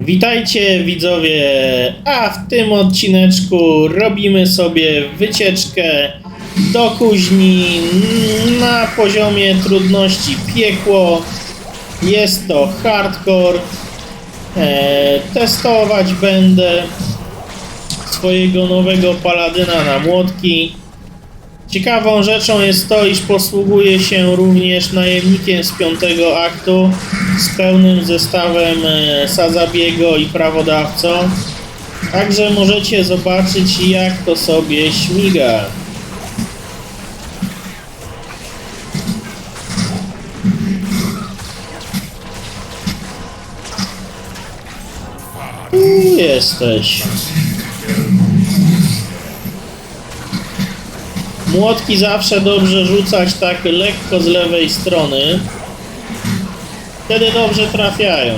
Witajcie widzowie, a w tym odcineczku robimy sobie wycieczkę do kuźni na poziomie trudności piekło. Jest to hardcore. E, testować będę swojego nowego paladyna na młotki. Ciekawą rzeczą jest to, iż posługuje się również najemnikiem z piątego aktu z pełnym zestawem e, Sazabiego i prawodawcą. Także możecie zobaczyć jak to sobie śmiga. Tu jesteś. Młotki zawsze dobrze rzucać tak lekko z lewej strony. Wtedy dobrze trafiają.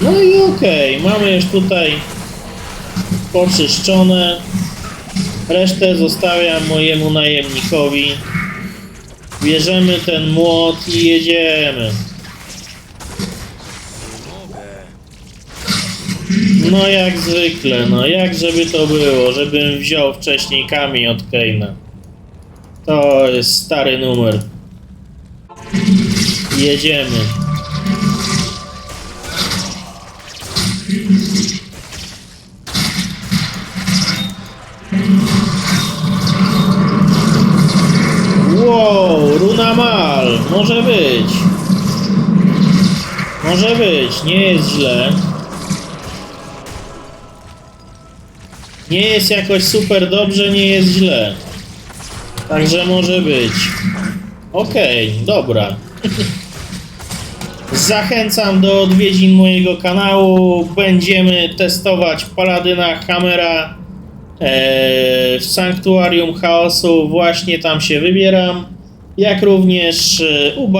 No i okej, mamy już tutaj poczyszczone. Resztę zostawiam mojemu najemnikowi. Bierzemy ten młot i jedziemy. No jak zwykle, no jak żeby to było, żebym wziął wcześniej kamień od Keina. To jest stary numer. Jedziemy. Wow, runa mal, może być. Może być, nie jest źle. Nie jest jakoś super dobrze, nie jest źle. Także może być. Okej, dobra. Zachęcam do odwiedzin mojego kanału. Będziemy testować Paladyna Hammera e, w Sanktuarium Chaosu. Właśnie tam się wybieram. Jak również e, u.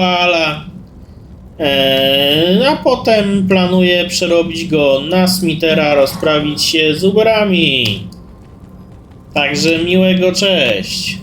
E, a potem planuję przerobić go na Smitera, rozprawić się z Uberami. Także miłego cześć.